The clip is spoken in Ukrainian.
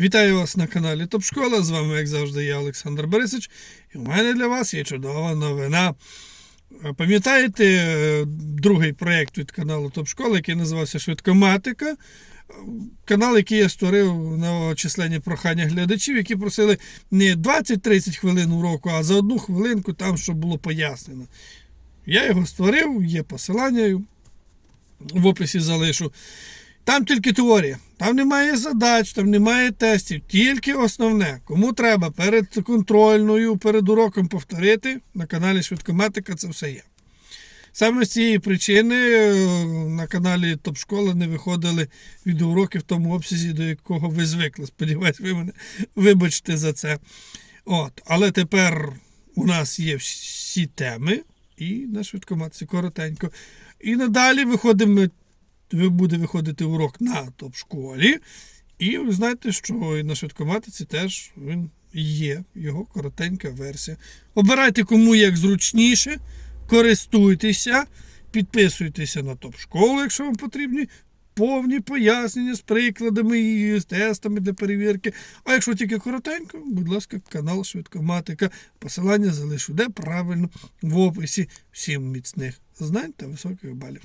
Вітаю вас на каналі Топ Школа. З вами, як завжди, я Олександр Борисович. І у мене для вас є чудова новина. Пам'ятаєте е, другий проєкт від каналу Топ Школа, який називався Швидкоматика? Е, Канал, який я створив на численні прохання глядачів, які просили не 20-30 хвилин уроку, а за одну хвилинку там, щоб було пояснено. Я його створив, є посилання в описі залишу. Там тільки теорія. Там немає задач, там немає тестів, тільки основне. Кому треба перед контрольною, перед уроком повторити, на каналі Швидкоматика це все є. Саме з цієї причини е, на каналі Топ Школа не виходили відеоуроки в тому обсязі, до якого ви звикли. Сподіваюсь, ви мене вибачте за це. От. Але тепер у нас є всі теми, і на швидкоматиці коротенько. І надалі виходимо буде виходити урок на топ-школі. І ви знаєте, що на швидкоматиці теж він є, його коротенька версія. Обирайте кому як зручніше, користуйтеся, підписуйтеся на топ-школу, якщо вам потрібні повні пояснення з прикладами і з тестами для перевірки. А якщо тільки коротенько, будь ласка, канал Швидкоматика. Посилання залишу де правильно в описі. Всім міцних знань та високих балів.